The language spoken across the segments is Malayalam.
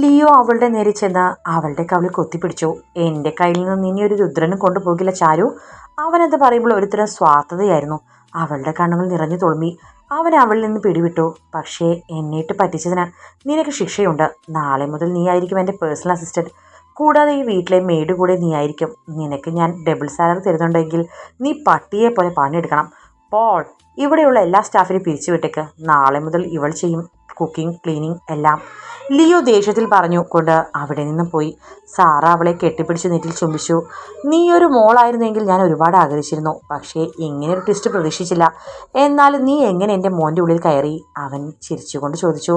ലിയോ അവളുടെ നേരെ ചെന്ന് അവളുടെ കവിളിൽ കൊത്തിപ്പിടിച്ചു. എന്റെ കയ്യിൽ നിന്ന് നിന്നെ ഒരു രുദ്രനും കൊണ്ടുപോകില്ല ചാരു. അവനത് പറയുമ്പോൾ ഒരുത്തരം സ്വാർത്ഥതയായിരുന്നു. അവളുടെ കണ്ണുകൾ നിറഞ്ഞു തുളുമ്പി. അവൻ അവളിൽ നിന്ന് പിടിവിട്ടു. പക്ഷേ എന്നിട്ട് പറ്റിച്ചതിന് നിനക്ക് ശിക്ഷയുണ്ട്. നാളെ മുതൽ നീ ആയിരിക്കും എന്റെ പേഴ്സണൽ അസിസ്റ്റന്റ് കൂടാതെ ഈ വീട്ടിലെ മെയ്ഡ് കൂടെ നീ ആയിരിക്കും. നിനക്ക് ഞാൻ ഡബിൾ സാലറി തരുന്നുണ്ടെങ്കിൽ നീ പട്ടിയെ പോലെ പണിയെടുക്കണം. പോൾ ഇവിടെയുള്ള എല്ലാ സ്റ്റാഫിനെയും പിരിച്ചുവിട്ടേക്ക്. നാളെ മുതൽ ഇവൾ ചെയ്യും. കുക്കിംഗ് ക്ലീനിങ് എല്ലാം ലിയോ ദേഷ്യത്തിൽ പറഞ്ഞു കൊണ്ട് അവിടെ നിന്നും പോയി. സാറ അവളെ കെട്ടിപ്പിടിച്ച് നെറ്റിൽ ചുംബിച്ചു. നീ ഒരു മോളായിരുന്നെങ്കിൽ ഞാൻ ഒരുപാട് ആഗ്രഹിച്ചിരുന്നു. പക്ഷേ ഇങ്ങനെ ഒരു ട്വിസ്റ്റ് പ്രതീക്ഷിച്ചില്ല. എന്നാൽ നീ എങ്ങനെ എന്റെ മോന്റെ ഉള്ളിൽ കയറി? അവൻ ചിരിച്ചുകൊണ്ട് ചോദിച്ചു.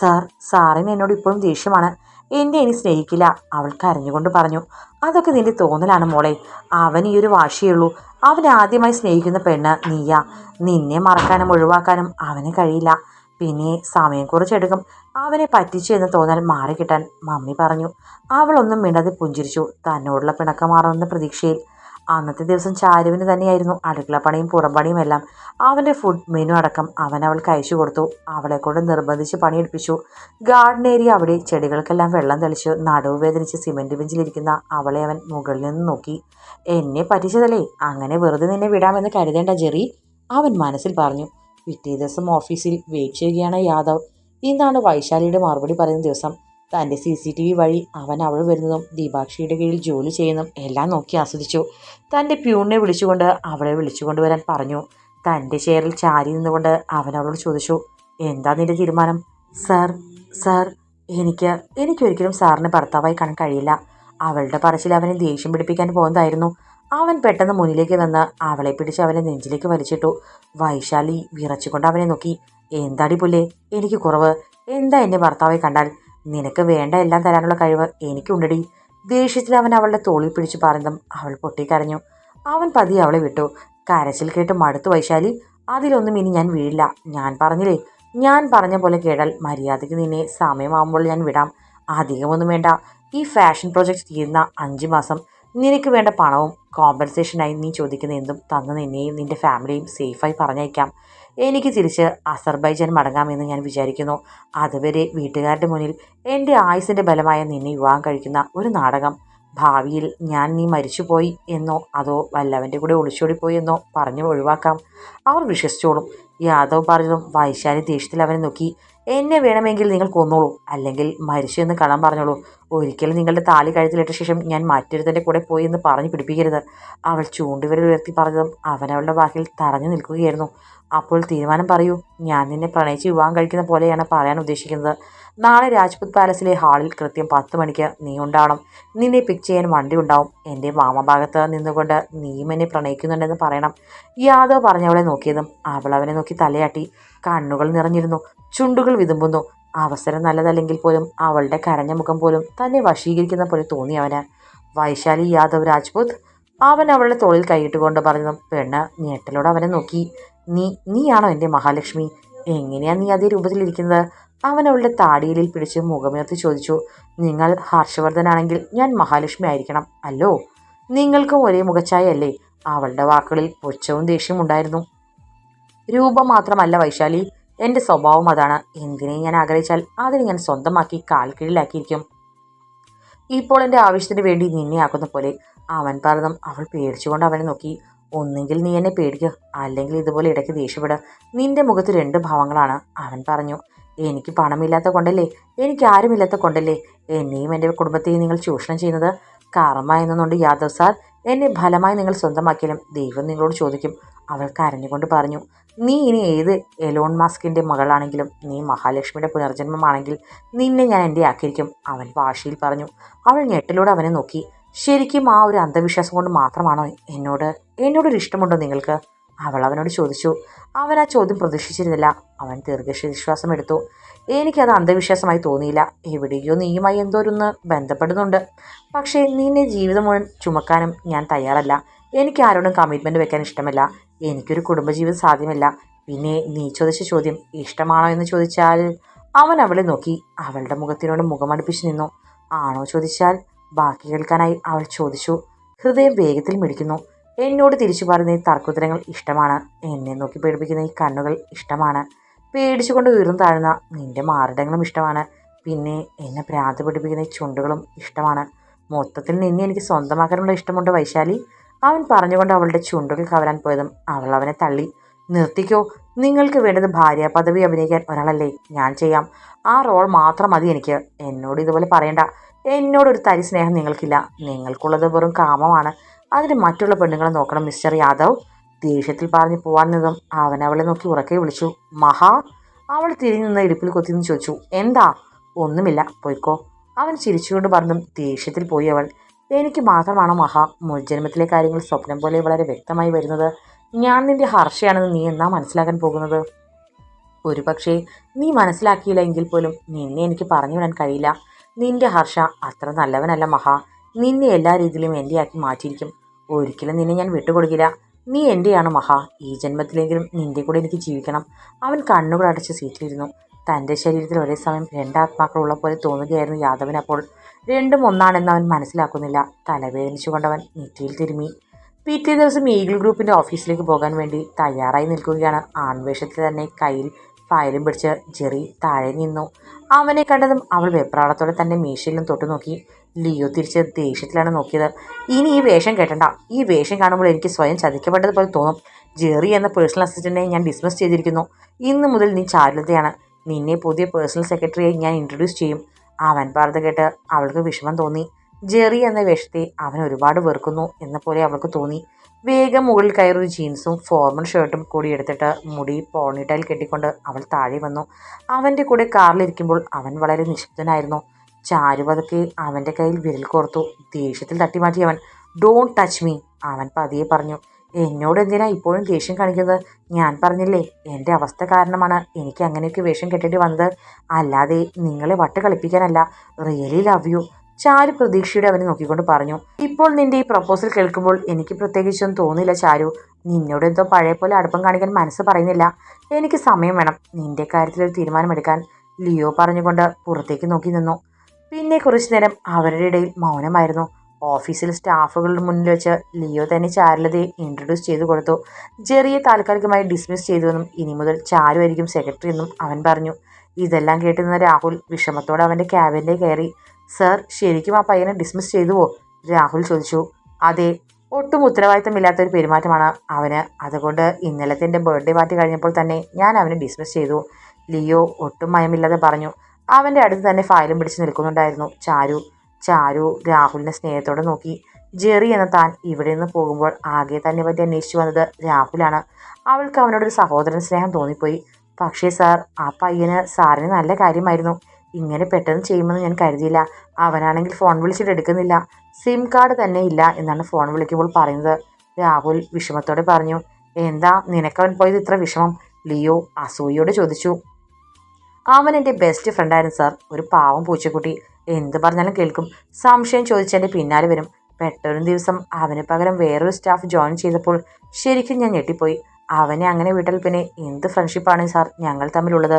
സാർ സാറിന് എന്നോട് ഇപ്പോഴും ദേഷ്യമാണ്. എന്നെ ഇനി സ്നേഹിക്കില്ല അവൾ കരഞ്ഞുകൊണ്ട് പറഞ്ഞു. അതൊക്കെ നിന്റെ തോന്നലാണ് മോളെ. അവൻ ഈ ഒരു വാശിയുള്ളൂ അവൻ ആദ്യമായി സ്നേഹിക്കുന്ന പെണ്ണ് നീയാ. നിന്നെ മറക്കാനും ഒഴിവാക്കാനും അവന് കഴിയില്ല. പിന്നെ സമയം കുറച്ചെടുക്കും അവനെ പറ്റിച്ചു എന്ന് തോന്നാൽ മാറിക്കിട്ടാൻ മമ്മി പറഞ്ഞു. അവളൊന്നും മിണ്ടാതെ പുഞ്ചിരിച്ചു. തന്നോടുള്ള പിണക്കം മാറുമെന്ന പ്രതീക്ഷയിൽ. അന്നത്തെ ദിവസം ചാരുവിന് തന്നെയായിരുന്നു അടുക്കളപ്പണിയും പുറംപണിയും എല്ലാം. അവന്റെ ഫുഡ് മെനു അടക്കം അവൻ അവൾക്ക് അയച്ചു കൊടുത്തു. അവളെക്കൊണ്ട് നിർബന്ധിച്ച് പണിയെടുപ്പിച്ചു. ഗാർഡൻ ഏരിയ അവിടെ ചെടികൾക്കെല്ലാം വെള്ളം തെളിച്ചു നടുവ് വേദനിച്ച് സിമെന്റ് ബെഞ്ചിലിരിക്കുന്ന അവളെ അവൻ മുകളിൽ നിന്ന് നോക്കി. എന്നെ പറ്റിച്ചതല്ലേ? അങ്ങനെ വെറുതെ നിന്നെ വിടാമെന്ന് കരുതേണ്ട ജെറി അവൻ മനസ്സിൽ പറഞ്ഞു. പിറ്റേ ദിവസം ഓഫീസിൽ വെയിറ്റ് ചെയ്യുകയാണ് യാദവ്. ഇന്നാണ് വൈശാലിയുടെ മറുപടി പറയുന്ന ദിവസം. തന്റെ സി സി ടി വി വഴി അവൻ അവൾ വരുന്നതും ദീപാക്ഷിയുടെ കീഴിൽ ജോലി ചെയ്യുന്നതും എല്ലാം നോക്കി ആസ്വദിച്ചു. തന്റെ പ്യൂണിനെ വിളിച്ചുകൊണ്ട് അവളെ വിളിച്ചുകൊണ്ട് വരാൻ പറഞ്ഞു. തന്റെ ചെയറിൽ ചാരി നിന്നുകൊണ്ട് അവൻ അവളോട് ചോദിച്ചു എന്താ നിന്റെ തീരുമാനം? സാർ സാർ എനിക്ക് എനിക്കൊരിക്കലും സാറിന് ഭർത്താവായി കാണാൻ കഴിയില്ല. അവളുടെ പറച്ചിൽ അവനെ ദേഷ്യം പിടിപ്പിക്കാൻ പോകുന്നതായിരുന്നു. അവൻ പെട്ടെന്ന് മുന്നിലേക്ക് വന്ന് അവളെ പിടിച്ച് അവനെ നെഞ്ചിലേക്ക് വലിച്ചിട്ടു. വൈശാലി വിറച്ചുകൊണ്ട് അവനെ നോക്കി. എന്താടി പുല്ലേ? എനിക്ക് കുറവ്. എന്താ എന്നെ ഭർത്താവെ കണ്ടാൽ? നിനക്ക് വേണ്ട എല്ലാം തരാനുള്ള കഴിവ് എനിക്കുണ്ടടി. ദേഷ്യത്തിൽ അവൻ അവളുടെ തോളിൽ പിടിച്ചു പറഞ്ഞതും അവൾ പൊട്ടിക്കരഞ്ഞു. അവൻ പതിയെ അവളെ വിട്ടു. കരച്ചിൽ കേട്ട് മടുത്തു വൈശാലി. അതിലൊന്നും ഇനി ഞാൻ വീഴില്ല. ഞാൻ പറഞ്ഞില്ലേ? ഞാൻ പറഞ്ഞ പോലെ കേട്ടാൽ മര്യാദയ്ക്ക് നിന്നെ സമയമാകുമ്പോൾ ഞാൻ വിടാം. അധികമൊന്നും വേണ്ട. ഈ ഫാഷൻ പ്രോജക്റ്റ് തീരുന്ന അഞ്ച് മാസം നിനക്ക് വേണ്ട പണവും കോമ്പൻസേഷനായി നീ ചോദിക്കുന്ന എന്തും തന്ന് നിന്നെയും നിന്റെ ഫാമിലിയും സേഫായി പറഞ്ഞയക്കാം. എനിക്ക് തിരിച്ച് അസർബൈജാൻ മടങ്ങാമെന്ന് ഞാൻ വിചാരിക്കുന്നു. അതുവരെ വീട്ടുകാരുടെ മുന്നിൽ എന്റെ ആയുസിന്റെ ബലമായ നിന്നെ വിവാഹം കഴിക്കുന്ന ഒരു നാടകം. ഭാവിയിൽ ഞാൻ നീ മരിച്ചുപോയി എന്നോ അതോ വല്ലവന്റെ കൂടെ ഒളിച്ചോടിപ്പോയി എന്നോ പറഞ്ഞു ഒഴിവാക്കാം. അവർ വിശ്വസിച്ചോളും. യാദവ് പറഞ്ഞതും വൈശാലി ദേഷ്യത്തിൽ അവനെ നോക്കി. എന്നെ വേണമെങ്കിൽ നിങ്ങൾ കൊന്നോളൂ. അല്ലെങ്കിൽ മരിച്ചു എന്ന് കളം പറഞ്ഞോളൂ. ഒരിക്കലും നിങ്ങളുടെ താലി കഴുത്തിലിട്ട ശേഷം ഞാൻ മറ്റൊരുത്തന്റെ കൂടെ പോയി എന്ന് പറഞ്ഞു പിടിപ്പിക്കരുത്. അവൾ ചൂണ്ടുവിരൽ ഉയർത്തി പറഞ്ഞതും അവനവളുടെ വാക്കിൽ തറഞ്ഞു നിൽക്കുകയായിരുന്നു. അപ്പോൾ തീരുമാനം പറയൂ. ഞാൻ നിന്നെ പ്രണയിച്ച് വിവാഹം കഴിക്കുന്ന പോലെയാണ് പറയാൻ ഉദ്ദേശിക്കുന്നത്. നാളെ രാജ്പുത് പാലസിലെ ഹാളിൽ കൃത്യം പത്ത് മണിക്ക് നീ ഉണ്ടാവണം. നിന്നെ പിക്ക് ചെയ്യാൻ വണ്ടി ഉണ്ടാവും. എന്റെ മാമഭാഗത്ത് നിന്നുകൊണ്ട് നീയും എന്നെ പ്രണയിക്കുന്നുണ്ടെന്ന് പറയണം. യാദവ് പറഞ്ഞവളെ നോക്കിയതും അവൾ അവനെ നോക്കി തലയാട്ടി. കണ്ണുകൾ നിറഞ്ഞിരുന്നു. ചുണ്ടുകൾ വിതുമ്പുന്നു. അവസരം നല്ലതല്ലെങ്കിൽ പോലും അവളുടെ കരഞ്ഞ മുഖം പോലും തന്നെ വശീകരിക്കുന്ന പോലെ തോന്നി അവന്. വൈശാലി യാദവ് രാജ്പുത് അവൻ അവളുടെ തോളിൽ കൈയിട്ടുകൊണ്ട് പറഞ്ഞു പെണ്ണ് ഞെട്ടലോട് അവനെ നോക്കി. നീ നീയാണോ എന്റെ മഹാലക്ഷ്മി? എങ്ങനെയാ നീ അതേ രൂപത്തിലിരിക്കുന്നത്? അവൻ അവളുടെ താടിയിലിൽ പിടിച്ച് മുഖമുയർത്തി ചോദിച്ചു. നിങ്ങൾ ഹർഷവർദ്ധനാണെങ്കിൽ ഞാൻ മഹാലക്ഷ്മി ആയിരിക്കണം അല്ലോ? നിങ്ങൾക്കും ഒരേ മുഖച്ചായ അല്ലേ അവളുടെ വാക്കുകളിൽ പുച്ഛവും ദേഷ്യവും ഉണ്ടായിരുന്നു. രൂപം മാത്രമല്ല വൈശാലി. എന്റെ സ്വഭാവം അതാണ്. എന്തിനെ ഞാൻ ആഗ്രഹിച്ചാൽ അതിനെ ഞാൻ സ്വന്തമാക്കി കാൽ കീഴിലാക്കിയിരിക്കും ഇപ്പോൾ എന്റെ ആവശ്യത്തിന് വേണ്ടി നിന്നെ ആക്കുന്ന പോലെ അവൻ പറഞ്ഞതും അവൾ പേടിച്ചുകൊണ്ട് അവനെ നോക്കി. ഒന്നെങ്കിൽ നീ എന്നെ പേടിക്കുക അല്ലെങ്കിൽ ഇതുപോലെ ഇടയ്ക്ക് ദേഷ്യപ്പെടുക നിന്റെ മുഖത്ത് രണ്ട് ഭാവങ്ങളാണ് അവൻ പറഞ്ഞു. എനിക്ക് പണമില്ലാത്ത കൊണ്ടല്ലേ? എനിക്ക് ആരുമില്ലാത്ത കൊണ്ടല്ലേ? എന്നെയും എന്റെ കുടുംബത്തെയും നിങ്ങൾ ചൂഷണം ചെയ്യുന്നത്? കർമ്മ എന്നുകൊണ്ട് യാദവ് സാർ. എന്നെ ഫലമായി നിങ്ങൾ സ്വന്തമാക്കിയാലും ദൈവം നിങ്ങളോട് ചോദിക്കും. അവൾ കരഞ്ഞുകൊണ്ട് പറഞ്ഞു നീ ഇനി ഏത് എലോൺ മാസ്കിന്റെ മകളാണെങ്കിലും നീ മഹാലക്ഷ്മിയുടെ പുനർജന്മമാണെങ്കിൽ നിന്നെ ഞാൻ എന്റെ ആക്കിയിരിക്കും അവൻ വാശിയിൽ പറഞ്ഞു. അവൾ ഞെട്ടിലൂടെ അവനെ നോക്കി. ശരിക്കും ആ ഒരു അന്ധവിശ്വാസം കൊണ്ട് മാത്രമാണോ എന്നോട് എന്നോടൊരു ഇഷ്ടമുണ്ടോ നിങ്ങൾക്ക്? അവൾ അവനോട് ചോദിച്ചു. അവൻ ആ ചോദ്യം പ്രതീക്ഷിച്ചിരുന്നില്ല. അവൻ ദീർഘശ്വാസം എടുത്തു. എനിക്കത് അന്ധവിശ്വാസമായി തോന്നിയില്ല. എവിടെയോ നീയുമായി എന്തോരൊന്ന് ബന്ധപ്പെടുന്നുണ്ട്. പക്ഷേ നിന്നെ ജീവിതം മുഴുവൻ ചുമക്കാനും ഞാൻ തയ്യാറല്ല. എനിക്ക് ആരോടും കമ്മിറ്റ്മെന്റ് വെക്കാൻ ഇഷ്ടമല്ല. എനിക്കൊരു കുടുംബജീവിതം സാധ്യമല്ല. പിന്നെ നീ ചോദിച്ച ചോദ്യം ഇഷ്ടമാണോ എന്ന് ചോദിച്ചാൽ അവൻ അവളെ നോക്കി അവളുടെ മുഖത്തിനോട് മുഖമടുപ്പിച്ച് നിന്നു. ആണോ ചോദിച്ചാൽ ബാക്കി കേൾക്കാനായി അവൾ ചോദിച്ചു. ഹൃദയം വേഗത്തിൽ മിടിക്കുന്നു. എന്നോട് തിരിച്ചു പറയുന്ന ഈ തർക്കുത്തരങ്ങൾ ഇഷ്ടമാണ്. എന്നെ നോക്കി പേടിപ്പിക്കുന്ന ഈ കണ്ണുകൾ ഇഷ്ടമാണ്. പേടിച്ചുകൊണ്ട് ഉയർന്നു താഴുന്ന നിന്റെ മാറിടങ്ങളും ഇഷ്ടമാണ്. പിന്നെ എന്നെ ഭ്രാന്ത് പിടിപ്പിക്കുന്ന ഈ ചുണ്ടുകളും ഇഷ്ടമാണ്. മൊത്തത്തിൽ നിന്നെ എനിക്ക് സ്വന്തമാക്കാനുള്ള ഇഷ്ടമുണ്ട് വൈശാലി. അവൻ പറഞ്ഞുകൊണ്ട് അവളുടെ ചുണ്ടുകൾ കവരാൻ പോയതും അവൾ അവനെ തള്ളി നിർത്തിക്കോ നിങ്ങൾക്ക് വേണ്ടത് ഭാര്യ പദവി അഭിനയിക്കാൻ ഒരാളല്ലേ ഞാൻ ചെയ്യാം. ആ റോൾ മാത്രം മതി എനിക്ക്. എന്നോട് ഇതുപോലെ പറയണ്ട. എന്നോടൊരു തരി സ്നേഹം നിങ്ങൾക്കില്ല. നിങ്ങൾക്കുള്ളത് വെറും കാമമാണ്. അതിന് മറ്റുള്ള പെണ്ണുങ്ങളെ നോക്കണം മിസ്റ്റർ യാദവ്. ദേഷ്യത്തിൽ പറഞ്ഞു പോവാൻ നിന്നും അവൻ അവളെ നോക്കി ഉറക്കെ വിളിച്ചു മഹാ. അവൾ തിരിഞ്ഞു നിന്ന് ഇടുപ്പിൽ കൊത്തിന്ന് ചോദിച്ചു എന്താ? ഒന്നുമില്ല പോയിക്കോ. അവൻ ചിരിച്ചുകൊണ്ട് പറഞ്ഞു ദേഷ്യത്തിൽ പോയി അവൾ. എനിക്ക് മാത്രമാണ് മഹാ ജന്മത്തിലെ കാര്യങ്ങൾ സ്വപ്നം പോലെ വളരെ വ്യക്തമായി വരുന്നത്? ഞാൻ നിന്റെ ഹർഷയാണെന്ന് നീ എന്നാ മനസ്സിലാക്കാൻ പോകുന്നത്? ഒരു പക്ഷേ നീ മനസ്സിലാക്കിയില്ല എങ്കിൽ പോലും നിന്നെ എനിക്ക് പറഞ്ഞു വിടാൻ കഴിയില്ല. നിന്റെ ഹർഷ അത്ര നല്ലവനല്ല മഹാ. നിന്നെ എല്ലാ രീതിയിലും എന്റെ ആക്കി മാറ്റിയിരിക്കും. ഒരിക്കലും നിന്നെ ഞാൻ വിട്ടുകൊടുക്കില്ല. നീ എന്റെയാണ് മഹാ. ഈ ജന്മത്തിലെങ്കിലും നിന്റെ കൂടെ എനിക്ക് ജീവിക്കണം. അവൻ കണ്ണുകൾ അടച്ച് സീറ്റിലിരുന്നു. തന്റെ ശരീരത്തിൽ ഒരേ സമയം രണ്ടാത്മാക്കളുള്ള പോലെ തോന്നുകയായിരുന്നു യാദവൻ അപ്പോൾ. രണ്ടും ഒന്നാണെന്ന് അവൻ മനസ്സിലാക്കുന്നില്ല. തലവേദനിച്ചുകൊണ്ടവൻ നെറ്റിയിൽ തിരുമ്മി പിറ്റേ ദിവസം ഈഗിൾ ഗ്രൂപ്പിന്റെ ഓഫീസിലേക്ക് പോകാൻ വേണ്ടി തയ്യാറായി നിൽക്കുകയാണ്. ആൺവേഷത്തിൽ തന്നെ കയ്യിൽ ഫയലും പിടിച്ച് ജെറി താഴെ നിന്നു. അവനെ കണ്ടതും അവൾ വെപ്രാളത്തോടെ തന്നെ മീശയിലും തൊട്ടു നോക്കി. ലിയോ തിരിച്ച് ദേഷ്യത്തിലാണ് നോക്കിയത്. ഇനി ഈ വേഷം കേട്ടണ്ട. ഈ വേഷം കാണുമ്പോൾ എനിക്ക് സ്വയം ചതിക്കപ്പെട്ടതുപോലെ തോന്നും. ജെറി എന്ന പേഴ്സണൽ അസിസ്റ്റന്റിനെ ഞാൻ ഡിസ്മിസ് ചെയ്തിരിക്കുന്നു. ഇന്ന് മുതൽ നീ ചാരുലതയാണ്. നിന്നെ പുതിയ പേഴ്സണൽ സെക്രട്ടറിയെ ഞാൻ ഇൻട്രൊഡ്യൂസ് ചെയ്യും. അവൻ പറഞ്ഞത് കേട്ട് അവൾക്ക് വിഷമം തോന്നി. ജെറി എന്ന വേഷത്തെ അവൻ ഒരുപാട് വെറുക്കുന്നു എന്ന പോലെ അവൾക്ക് തോന്നി. വേഗം മുകളിൽ കയറൊരു ജീൻസും ഫോർമൽ ഷർട്ടും കൂടി എടുത്തിട്ട് മുടി പോണിട്ടയിൽ കെട്ടിക്കൊണ്ട് അവൾ താഴെ വന്നു. അവന്റെ കൂടെ കാറിലിരിക്കുമ്പോൾ അവൻ വളരെ നിശബ്ദനായിരുന്നു. ചാരു അവന്റെ കയ്യിൽ വിരൽ കോർത്തു. ദേഷ്യത്തിൽ തട്ടിമാറ്റി അവൻ ഡോണ്ട് ടച്ച് മീ അവൻ പതിയെ പറഞ്ഞു. എന്നോട് എന്തിനാ ഇപ്പോഴും ദേഷ്യം കാണിക്കുന്നത്? ഞാൻ പറഞ്ഞില്ലേ എന്റെ അവസ്ഥ കാരണമാണ് എനിക്ക് അങ്ങനെയൊക്കെ വേഷം കെട്ടേണ്ടി വന്നത്. അല്ലാതെ നിങ്ങളെ വട്ട് കളിപ്പിക്കാനല്ല റിയലി ലവ് യു ചാരു പ്രതീക്ഷയുടെ അവനെ നോക്കിക്കൊണ്ട് പറഞ്ഞു ഇപ്പോൾ നിന്റെ ഈ പ്രപ്പോസൽ കേൾക്കുമ്പോൾ എനിക്ക് പ്രത്യേകിച്ചൊന്നും തോന്നില്ല ചാരു. നിന്നോട് എന്തോ പഴയ പോലെ അടുപ്പം കാണിക്കാൻ മനസ്സ് പറയുന്നില്ല. എനിക്ക് സമയം വേണം. നിന്റെ കാര്യത്തിൽ ഒരു തീരുമാനമെടുക്കാൻ. ലിയോ പറഞ്ഞുകൊണ്ട് പുറത്തേക്ക് നോക്കി നിന്നു. പിന്നെ കുറച്ചു നേരം അവരുടെ ഇടയിൽ മൗനമായിരുന്നു. ഓഫീസിൽ സ്റ്റാഫുകളുടെ മുന്നിൽ വെച്ച് ലിയോ തന്നെ ചാരുലതയെ ഇൻട്രൊഡ്യൂസ് ചെയ്തു കൊടുത്തു. ജെറിയെ താൽക്കാലികമായി ഡിസ്മിസ് ചെയ്തുവെന്നും ഇനി മുതൽ ചാരു ആയിരിക്കും സെക്രട്ടറി എന്നും അവൻ പറഞ്ഞു. ഇതെല്ലാം കേട്ടിരുന്ന രാഹുൽ വിഷമത്തോടെ അവന്റെ ക്യാബിനിലേക്ക് കയറി. സർ ശരിക്കും ആ പയ്യനെ ഡിസ്മിസ് ചെയ്തുവോ? രാഹുൽ ചോദിച്ചു. അതെ ഒട്ടും ഉത്തരവാദിത്തമില്ലാത്ത ഒരു പെരുമാറ്റമാണ് അവന്. അതുകൊണ്ട് ഇന്നലത്തെ എന്റെ ബർത്ത്ഡേ പാർട്ടി കഴിഞ്ഞപ്പോൾ തന്നെ ഞാൻ അവനെ ഡിസ്മിസ് ചെയ്തു. ലിയോ ഒട്ടും മയമില്ലാതെ പറഞ്ഞു. അവന്റെ അടുത്ത് തന്നെ ഫയലും പിടിച്ച് നിൽക്കുന്നുണ്ടായിരുന്നു ചാരു. ചാരു രാഹുലിനെ സ്നേഹത്തോടെ നോക്കി. ജെറി എന്ന താൻ ഇവിടെ നിന്ന് പോകുമ്പോൾ ആകെ തന്നെ പറ്റി അന്വേഷിച്ചു വന്നത് രാഹുലാണ്. അവൾക്ക് അവനോടൊരു സഹോദരൻ സ്നേഹം തോന്നിപ്പോയി. പക്ഷേ സാർ ആ പയ്യന് സാറിന് നല്ല കാര്യമായിരുന്നു. ഇങ്ങനെ പെട്ടെന്ന് ചെയ്യുമെന്ന് ഞാൻ കരുതിയില്ല. അവനാണെങ്കിൽ ഫോൺ വിളിച്ചിട്ട് എടുക്കുന്നില്ല. സിം കാർഡ് തന്നെ ഇല്ല എന്നാണ് ഫോൺ വിളിക്കുമ്പോൾ പറയുന്നത്. രാഹുൽ വിഷമത്തോടെ പറഞ്ഞു എന്താ നിനക്കവൻ പോയത് ഇത്ര വിഷമം? ലിയോ അസൂയോട് ചോദിച്ചു. അവൻ എന്റെ ബെസ്റ്റ് ഫ്രണ്ടായിരുന്നു സാർ. ഒരു പാവം പൂച്ചക്കുട്ടി. എന്ത് പറഞ്ഞാലും കേൾക്കും. സംശയം ചോദിച്ചതിന്റെ പിന്നാലെ വരും. പെട്ടൊരു ദിവസം അവന് പകരം വേറൊരു സ്റ്റാഫ് ജോയിൻ ചെയ്തപ്പോൾ ശരിക്കും ഞാൻ ഞെട്ടിപ്പോയി. അവനെ അങ്ങനെ വിട്ടാൽ പിന്നെ എന്ത് ഫ്രണ്ട്ഷിപ്പാണ് സാർ ഞങ്ങൾ തമ്മിലുള്ളത്?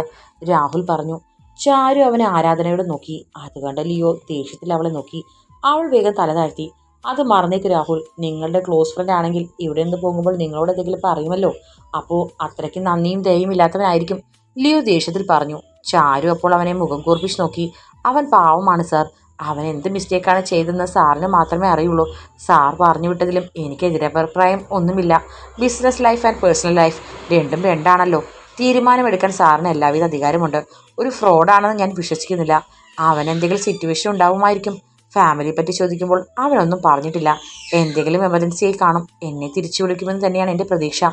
രാഹുൽ പറഞ്ഞു. ചാരു അവനെ ആരാധനയോടെ നോക്കി. അത് കണ്ട ലിയോ ദേഷ്യത്തിൽ അവളെ നോക്കി. അവൾ വേഗം തല താഴ്ത്തി. അത് മറന്നേക്ക് രാഹുൽ. നിങ്ങളുടെ ക്ലോസ് ഫ്രണ്ട് ആണെങ്കിൽ ഇവിടെ നിന്ന് പോകുമ്പോൾ നിങ്ങളോട് എന്തെങ്കിലും പറയുമല്ലോ? അപ്പോൾ അത്രയ്ക്ക് നന്ദിയും ദയയും ഇല്ലാത്തവനായിരിക്കും. ലിയോ ദേഷ്യത്തിൽ പറഞ്ഞു. ചാരു അപ്പോൾ അവനെ മുഖം കൂർപ്പിച്ച് നോക്കി. അവൻ പാവമാണ് സാർ അവൻ എന്ത് മിസ്റ്റേക്കാണ് ചെയ്തതെന്ന് സാറിന് മാത്രമേ അറിയുള്ളൂ. സാർ പറഞ്ഞു വിട്ടതിലും എനിക്ക് എതിരഭിപ്രായം ഒന്നുമില്ല. Business life and personal life രണ്ടും രണ്ടാണല്ലോ. തീരുമാനമെടുക്കാൻ സാറിന് എല്ലാവിധ അധികാരമുണ്ട്. ഒരു ഫ്രോഡാണെന്ന് ഞാൻ വിശ്വസിക്കുന്നില്ല. അവൻ എന്തെങ്കിലും സിറ്റുവേഷൻ ഉണ്ടാവുമായിരിക്കും. ഫാമിലിയെ പറ്റി ചോദിക്കുമ്പോൾ അവനൊന്നും പറഞ്ഞിട്ടില്ല. എന്തെങ്കിലും എമർജൻസിയായി കാണും. എന്നെ തിരിച്ചു വിളിക്കുമെന്ന് തന്നെയാണ് എന്റെ പ്രതീക്ഷ.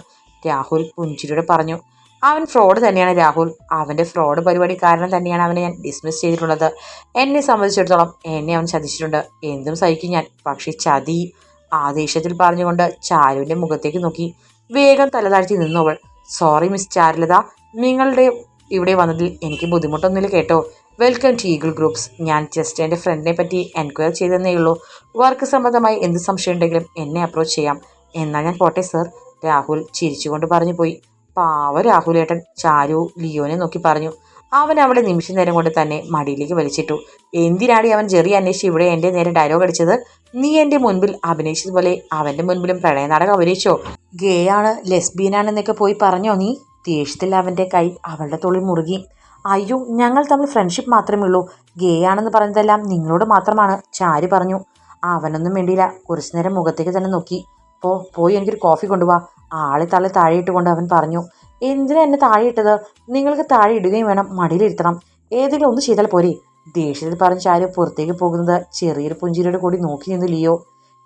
രാഹുൽ പുഞ്ചിരിയോടെ പറഞ്ഞു. അവൻ ഫ്രോഡ് തന്നെയാണ് രാഹുൽ. അവന്റെ ഫ്രോഡ് പരിപാടി കാരണം തന്നെയാണ് അവനെ ഞാൻ ഡിസ്മിസ് ചെയ്തിട്ടുള്ളത്. എന്നെ സംബന്ധിച്ചിടത്തോളം എന്നെ അവൻ ചതിച്ചിട്ടുണ്ട്. എന്തും സഹിക്കും ഞാൻ. പക്ഷേ ചതി ആദേശത്തിൽ പറഞ്ഞുകൊണ്ട് ചാരുവിന്റെ മുഖത്തേക്ക് നോക്കി വേഗം തലതാഴ്ത്തി നിന്നവൾ സോറി മിസ് ചാരുലത. നിങ്ങളുടെ ഇവിടെ വന്നതിൽ എനിക്ക് ബുദ്ധിമുട്ടൊന്നുമില്ല കേട്ടോ. വെൽക്കം ടു ഈഗിൾ ഗ്രൂപ്പ്സ് ഞാൻ ജസ്റ്റ് എന്റെ ഫ്രണ്ടിനെ പറ്റി എൻക്വയർ ചെയ്തെന്നേ ഉള്ളൂ. വർക്ക് സംബന്ധമായി എന്ത് സംശയം ഉണ്ടെങ്കിലും എന്നെ അപ്രോച്ച് ചെയ്യാം. എന്നാൽ ഞാൻ പോട്ടെ സർ രാഹുൽ ചിരിച്ചുകൊണ്ട് പറഞ്ഞു പോയി പാവ രാഹുലേട്ടൻ ചാരു ലിയോനെ നോക്കി പറഞ്ഞു. അവൻ അവളെ നിമിഷ നേരം കൊണ്ട് തന്നെ മടിയിലേക്ക് വലിച്ചിട്ടു. എന്തിനാടി അവൻ ജെറി അന്വേഷിച്ച് ഇവിടെ എന്റെ നേരെ ഡയലോഗ് അടിച്ചത്? നീ എന്റെ മുൻപിൽ അഭിനയിച്ചതുപോലെ അവന്റെ മുൻപിലും പ്രണയനാടകം അഭിനയിച്ചോ? ഗേ ആണ് ലെസ്ബിയനാണെന്നൊക്കെ പോയി പറഞ്ഞോ നീ? ദേഷ്യത്തിൽ അവന്റെ കൈ അവളുടെ തൊളി മുറുകി. അയ്യോ ഞങ്ങൾ തമ്മിൽ ഫ്രണ്ട്ഷിപ്പ് മാത്രമേ ഉള്ളൂ. ഗേ ആണെന്ന് പറഞ്ഞതെല്ലാം നിങ്ങളോട് മാത്രമാണ് ചാരി പറഞ്ഞു. അവനൊന്നും വേണ്ടിയില്ല കുറച്ചു നേരം മുഖത്തേക്ക് തന്നെ നോക്കി. പോ പോയി എനിക്കൊരു കോഫി കൊണ്ടുപോവാ ആളെ തള്ളി താഴെയിട്ട് കൊണ്ട് അവൻ പറഞ്ഞു എന്തിനാ എന്നെ താഴെ ഇട്ടത് നിങ്ങൾക്ക് താഴെ ഇടുകയും വേണം മടിയിലിരുത്തണം ഏതെങ്കിലും ഒന്ന് ചെയ്താൽ പോരെ. ദേഷ്യത്തിൽ പറഞ്ഞ ചാരി പുറത്തേക്ക് പോകുന്നത് ചെറിയൊരു പുഞ്ചിരിയുടെ കൂടി നോക്കി നിന്നു ലിയോ.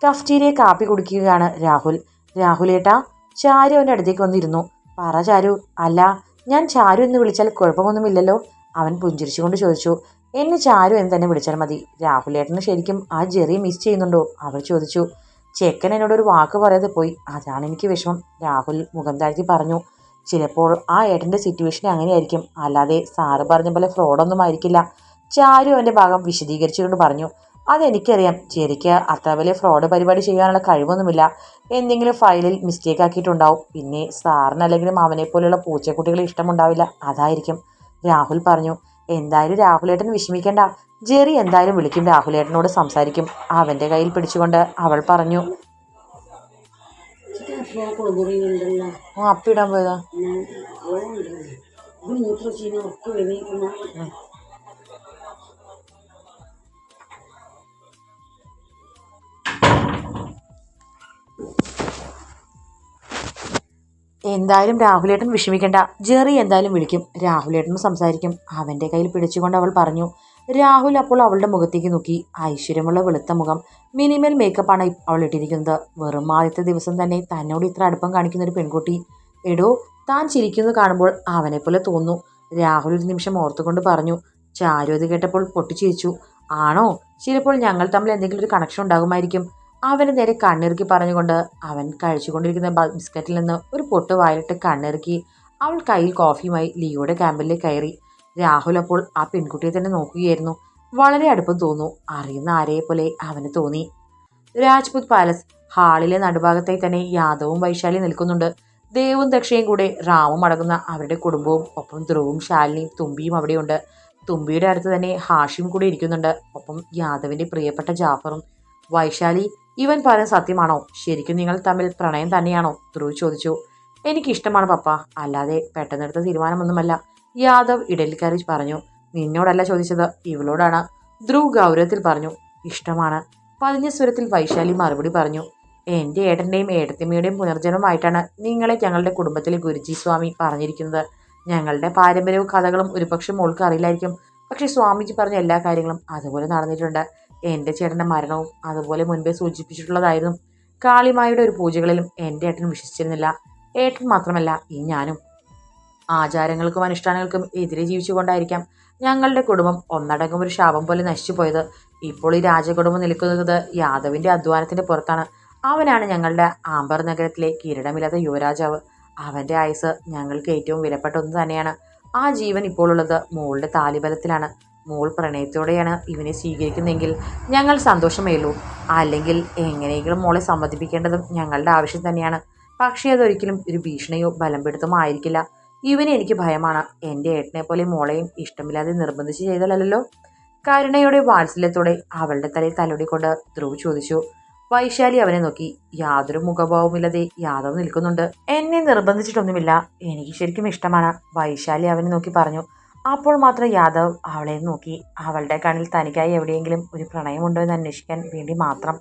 കഫ്റ്റീരിയെ കാപ്പി കുടിക്കുകയാണ് രാഹുൽ. രാഹുലേട്ടാ ചാരു അവന്റെ അടുത്തേക്ക് വന്നിരുന്നു. പറ ചാരു. അല്ല ഞാൻ ചാരു എന്ന് വിളിച്ചാൽ കുഴപ്പമൊന്നുമില്ലല്ലോ. അവൻ പുഞ്ചിരിച്ചുകൊണ്ട് ചോദിച്ചു എന്നെ ചാരു എന്ന് തന്നെ വിളിച്ചാൽ മതി. രാഹുലേട്ടന് ശരിക്കും ആ ജെറി മിസ് ചെയ്യുന്നുണ്ടോ? അവൾ ചോദിച്ചു ചെക്കൻ എന്നോട് ഒരു വാക്ക് പറയാതെ പോയി. അതാണ് എനിക്ക് വിഷമം. രാഹുൽ മുഖം താഴ്ത്തി പറഞ്ഞു ചിലപ്പോൾ ആ ഏട്ടന്റെ സിറ്റുവേഷൻ അങ്ങനെയായിരിക്കും. അല്ലാതെ സാറ് പറഞ്ഞ പോലെ ഫ്രോഡൊന്നും ആയിരിക്കില്ല. ചാരു അവന്റെ ഭാഗം വിശദീകരിച്ചുകൊണ്ട് പറഞ്ഞു അതെനിക്കറിയാം. ചെറിക്ക് അത്ര വലിയ ഫ്രോഡ് പരിപാടി ചെയ്യാനുള്ള കഴിവൊന്നുമില്ല. എന്തെങ്കിലും ഫയലിൽ മിസ്റ്റേക്ക് ആക്കിയിട്ടുണ്ടാവും. പിന്നെ സാറിനല്ലെങ്കിലും അവനെ പോലെയുള്ള പൂച്ചക്കുട്ടികളെ ഇഷ്ടമുണ്ടാവില്ല. അതായിരിക്കും. രാഹുൽ പറഞ്ഞു എന്തായാലും രാഹുലേട്ടൻ വിഷമിക്കേണ്ട. ജെറി എന്തായാലും വിളിക്കും. രാഹുലേട്ടനോട് സംസാരിക്കും. അവന്റെ കയ്യിൽ പിടിച്ചുകൊണ്ട് അവൾ പറഞ്ഞു കുളിമുറിയിലുണ്ടല്ലോ "ഓ, അപ്പിടാൻ പോയതാ. എന്തായാലും രാഹുലേട്ടൻ വിഷമിക്കണ്ട. ജെറി എന്തായാലും വിളിക്കും. രാഹുലേട്ടനും സംസാരിക്കും. അവന്റെ കയ്യിൽ പിടിച്ചുകൊണ്ട് അവൾ പറഞ്ഞു രാഹുൽ അപ്പോൾ അവളുടെ മുഖത്തേക്ക് നോക്കി. ഐശ്വര്യമുള്ള വെളുത്ത മുഖം. മിനിമൽ മേക്കപ്പാണ് അവൾ ഇട്ടിരിക്കുന്നത്. വെറും ആദ്യത്തെ ദിവസം തന്നെ തന്നോട് ഇത്ര അടുപ്പം കാണിക്കുന്ന ഒരു പെൺകുട്ടി. എടോ താൻ ചിരിക്കുന്നത് കാണുമ്പോൾ അവനെപ്പോലെ തോന്നുന്നു. രാഹുൽ ഒരു നിമിഷം ഓർത്തുകൊണ്ട് പറഞ്ഞു. ചാരു അത് കേട്ടപ്പോൾ പൊട്ടിച്ചിരിച്ചു. ആണോ? ചിലപ്പോൾ ഞങ്ങൾ തമ്മിൽ എന്തെങ്കിലും ഒരു കണക്ഷൻ ഉണ്ടാകുമായിരിക്കും. അവന് നേരെ കണ്ണിറുക്കി പറഞ്ഞുകൊണ്ട് അവൻ കഴിച്ചുകൊണ്ടിരിക്കുന്ന ബിസ്ക്കറ്റിൽ നിന്ന് ഒരു പൊട്ട് വായിലിട്ട് കണ്ണിറുക്കി. അവൾ കയ്യിൽ കോഫിയുമായി ലിയോയുടെ ക്യാമ്പിലേക്ക് കയറി. രാഹുൽ അപ്പോൾ ആ പെൺകുട്ടിയെ തന്നെ നോക്കുകയായിരുന്നു. വളരെ അടുപ്പം തോന്നു അറിയുന്ന ആരെയെ പോലെ അവന് തോന്നി. രാജ്പുത് പാലസ് ഹാളിലെ നടുഭാഗത്തായി തന്നെ യാദവും വൈശാലി നിൽക്കുന്നുണ്ട്. ദേവും ദക്ഷയും കൂടെ റാമും അടങ്ങുന്ന അവരുടെ കുടുംബവും ഒപ്പം ധ്രുവും ശാലിനിയും തുമ്പിയും അവിടെയുണ്ട്. തുമ്പിയുടെ അടുത്ത് തന്നെ ഹാഷിം കൂടി ഇരിക്കുന്നുണ്ട്. ഒപ്പം യാദവിന്റെ പ്രിയപ്പെട്ട ജാഫറും. വൈശാലി ഇവൻ പറഞ്ഞ സത്യമാണോ? ശരിക്കും നിങ്ങൾ തമ്മിൽ പ്രണയം തന്നെയാണോ? ധ്രുവ് ചോദിച്ചു. എനിക്കിഷ്ടമാണ് പപ്പ. അല്ലാതെ പെട്ടെന്നെടുത്ത തീരുമാനമൊന്നുമല്ല. യാദവ് ഇടലിക്കാരി പറഞ്ഞു. നിന്നോടല്ല ചോദിച്ചത് ഇവളോടാണ്. ധ്രുവ് ഗൗരവത്തിൽ പറഞ്ഞു ഇഷ്ടമാണ്. പതിഞ്ഞ സ്വരത്തിൽ വൈശാലി മറുപടി പറഞ്ഞു എന്റെ ഏട്ടന്റെയും ഏട്ടത്തിമ്മയുടെയും പുനർജന്മമായിട്ടാണ് നിങ്ങളെ ഞങ്ങളുടെ കുടുംബത്തിലെ ഗുരുജി സ്വാമി പറഞ്ഞിരിക്കുന്നത്. ഞങ്ങളുടെ പാരമ്പര്യവും കഥകളും ഒരുപക്ഷെ മോൾക്ക് അറിയില്ലായിരിക്കും. പക്ഷെ സ്വാമിജി പറഞ്ഞ എല്ലാ കാര്യങ്ങളും അതുപോലെ നടന്നിട്ടുണ്ട്. എന്റെ ചേട്ടന്റെ മരണവും അതുപോലെ മുൻപേ സൂചിപ്പിച്ചിട്ടുള്ളതായിരുന്നു. കാളിമായുടെ ഒരു പൂജകളിലും എന്റെ ഏട്ടൻ വിശ്വസിച്ചിരുന്നില്ല. ഏട്ടൻ മാത്രമല്ല ഈ ഞാനും ആചാരങ്ങൾക്കും അനുഷ്ഠാനങ്ങൾക്കും എതിരെ ജീവിച്ചുകൊണ്ടായിരിക്കാം ഞങ്ങളുടെ കുടുംബം ഒന്നടങ്കം ഒരു ശാപം പോലെ നശിച്ചു പോയത്. ഇപ്പോൾ ഈ രാജകുടുംബം നിൽക്കുന്നത് യാദവിന്റെ അധ്വാനത്തിന്റെ പുറത്താണ്. അവനാണ് ഞങ്ങളുടെ ആംബർ നഗരത്തിലെ കിരീടമില്ലാത്ത യുവരാജാവ്. അവന്റെ ആയുസ് ഞങ്ങൾക്ക് ഏറ്റവും വിലപ്പെട്ട ഒന്ന് തന്നെയാണ്. ആ ജീവൻ ഇപ്പോൾ ഉള്ളത് മോളുടെ താലിബലത്തിലാണ്. മോൾ പ്രണയത്തോടെയാണ് ഇവനെ സ്വീകരിക്കുന്നതെങ്കിൽ ഞങ്ങൾ സന്തോഷമേയുള്ളൂ. അല്ലെങ്കിൽ എങ്ങനെയെങ്കിലും മോളെ സമ്മതിപ്പിക്കേണ്ടതും ഞങ്ങളുടെ ആവശ്യം തന്നെയാണ്. പക്ഷേ അതൊരിക്കലും ഒരു ഭീഷണിയോ ബലംപിടുത്തമോ ആയിരിക്കില്ല. ഇവനെ എനിക്ക് ഭയമാണ്. എന്റെ ഏട്ടനെ പോലെ മോളെയും ഇഷ്ടമില്ലാതെ നിർബന്ധിച്ച് ചെയ്തതല്ലോ കരുണയുടെ വാത്സല്യത്തോടെ അവളുടെ തലയിൽ തലോടിക്കൊണ്ട് ധ്രുവ് ചോദിച്ചു. വൈശാലി അവനെ നോക്കി യാതൊരു മുഖഭാവമില്ലാതെ യാദവ് നിൽക്കുന്നുണ്ട്. എന്നെ നിർബന്ധിച്ചിട്ടൊന്നുമില്ല. എനിക്ക് ശരിക്കും ഇഷ്ടമാണ്. വൈശാലി അവനെ നോക്കി പറഞ്ഞു. അപ്പോൾ മാത്രം യാദവ് അവളെ നോക്കി അവളുടെ കണ്ണിൽ തനിക്കായി എവിടെയെങ്കിലും ഒരു പ്രണയമുണ്ടോ എന്ന് അന്വേഷിക്കാൻ വേണ്ടി മാത്രം.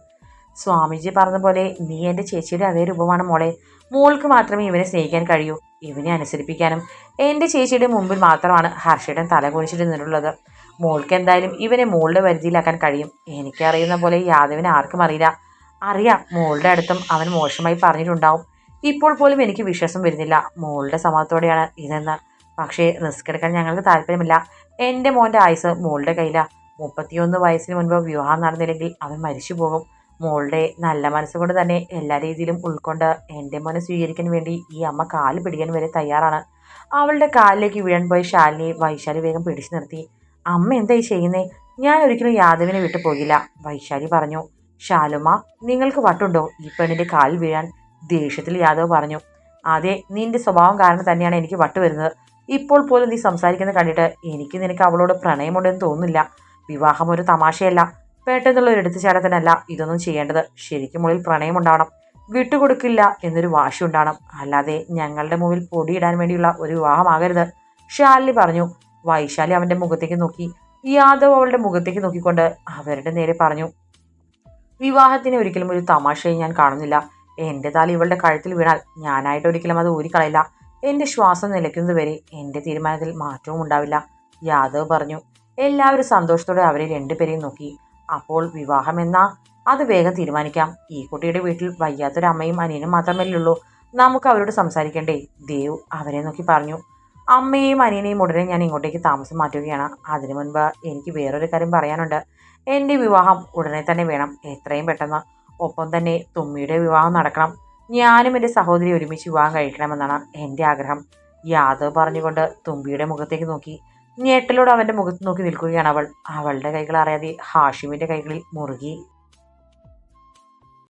സ്വാമിജി പറഞ്ഞ പോലെ നീ എന്റെ ചേച്ചിയുടെ അതേ രൂപമാണ് മോളെ. മോൾക്ക് മാത്രമേ ഇവനെ സ്നേഹിക്കാൻ കഴിയൂ. ഇവനെ അനുസരിപ്പിക്കാനും എന്റെ ചേച്ചിയുടെ മുമ്പിൽ മാത്രമാണ് ഹർഷയുടെ തല കുനിച്ചിട്ട് മോൾക്ക് എന്തായാലും ഇവനെ മോളുടെ പരിധിയിലാക്കാൻ കഴിയും. എനിക്കറിയുന്ന പോലെ യാദവിനെ ആർക്കും അറിയില്ല. അറിയാം മോളുടെ അടുത്തും അവൻ മോശമായി പറഞ്ഞിട്ടുണ്ടാവും. ഇപ്പോൾ പോലും എനിക്ക് വിശ്വാസം വരുന്നില്ല. മോളുടെ സമ്മതത്തോടെയാണ് ഇതെന്ന്. പക്ഷേ റിസ്ക് എടുക്കാൻ ഞങ്ങൾക്ക് താല്പര്യമില്ല. എന്റെ മോന്റെ ആയുസ് മോളുടെ കയ്യിലാണ് മുപ്പത്തിയൊന്ന് വയസ്സിന് മുൻപ് വിവാഹം നടന്നില്ലെങ്കിൽ അവൻ മരിച്ചു പോകും മോളുടെ നല്ല മനസ്സുകൊണ്ട് തന്നെ എല്ലാ രീതിയിലും ഉൾക്കൊണ്ട് എന്റെ മോനെ സ്വീകരിക്കാൻ വേണ്ടി ഈ അമ്മ കാൽ പിടിക്കാൻ വരെ തയ്യാറാണ്. അവളുടെ കാലിലേക്ക് വീഴാൻ പോയി ശാലിനിയെ വൈശാലി വേഗം പിടിച്ചു നിർത്തി. അമ്മ എന്തായി ചെയ്യുന്നേ? ഞാൻ ഒരിക്കലും യാദവിനെ വിട്ടു പോകില്ല വൈശാലി പറഞ്ഞു. ശാലുമ്മ നിങ്ങൾക്ക് വട്ടുണ്ടോ ഈ പെണ്ണിന്റെ കാലിൽ വീഴാൻ? ദേഷ്യത്തിൽ യാദവ് പറഞ്ഞു. അതെ നിന്റെ സ്വഭാവം കാരണം തന്നെയാണ് എനിക്ക് വട്ട് വരുന്നത്. ഇപ്പോൾ പോലും നീ സംസാരിക്കുന്നത് കണ്ടിട്ട് എനിക്ക് നിനക്ക് അവളോട് പ്രണയമുണ്ടെന്ന് തോന്നുന്നില്ല. വിവാഹം ഒരു തമാശയല്ല. പെട്ടെന്നുള്ള ഒരു എടുത്തുചാട്ടത്തിനല്ല ഇതൊന്നും ചെയ്യേണ്ടത്. ശരിക്കും ഉള്ളിൽ പ്രണയം ഉണ്ടാവണം വിട്ടുകൊടുക്കില്ല എന്നൊരു വാശി ഉണ്ടാവണം അല്ലാതെ ഞങ്ങളുടെ മുമ്പിൽ പൊടിയിടാൻ വേണ്ടിയുള്ള ഒരു വിവാഹമാകരുത്. ഷാലിനി പറഞ്ഞു വൈശാലി അവന്റെ മുഖത്തേക്ക് നോക്കി. യാദവ് അവളുടെ മുഖത്തേക്ക് നോക്കിക്കൊണ്ട് അവരുടെ നേരെ പറഞ്ഞു വിവാഹത്തിന് ഒരിക്കലും ഒരു തമാശയും ഞാൻ കാണുന്നില്ല. എന്റെ താലി ഇവളുടെ കഴുത്തിൽ വീണാൽ ഞാനായിട്ട് ഒരിക്കലും അത് ഊരിക്കളയില്ല. എന്റെ ശ്വാസം നിലയ്ക്കുന്നത് വരെ എന്റെ തീരുമാനത്തിൽ മാറ്റവും ഉണ്ടാവില്ല. യാദവ് പറഞ്ഞു എല്ലാവരും സന്തോഷത്തോടെ അവരെ രണ്ടുപേരെയും നോക്കി. അപ്പോൾ വിവാഹം എന്നാ? അത് വേഗം തീരുമാനിക്കാം. ഈ കുട്ടിയുടെ വീട്ടിൽ വയ്യാത്തൊരു അമ്മയും അനിയനും മാത്രമല്ലേ ഉള്ളൂ. നമുക്ക് അവരോട് സംസാരിക്കണ്ടേ? ദേവ് അവരെ നോക്കി പറഞ്ഞു. അമ്മയെയും അനിയനെയും ഉടനെ ഞാൻ ഇങ്ങോട്ടേക്ക് താമസം മാറ്റുകയാണ്. അതിനു മുൻപ് എനിക്ക് വേറൊരു കാര്യം പറയാനുണ്ട്. എന്റെ വിവാഹം ഉടനെ തന്നെ വേണം. എത്രയും പെട്ടെന്ന്. ഒപ്പം തന്നെ തുമ്മിയുടെ വിവാഹം നടക്കണം. ഞാനും എന്റെ സഹോദരി ഒരുമിച്ച് വിവാഹം കഴിക്കണമെന്നാണ് എന്റെ ആഗ്രഹം. യാദവ് പറഞ്ഞുകൊണ്ട് തുമ്പിയുടെ മുഖത്തേക്ക് നോക്കി. ഞെട്ടലോട് അവന്റെ മുഖത്ത് നോക്കി നിൽക്കുകയാണ് അവൾ. അവളുടെ കൈകൾ അറിയാതെ ഹാഷിമിന്റെ കൈകളിൽ മുറുകി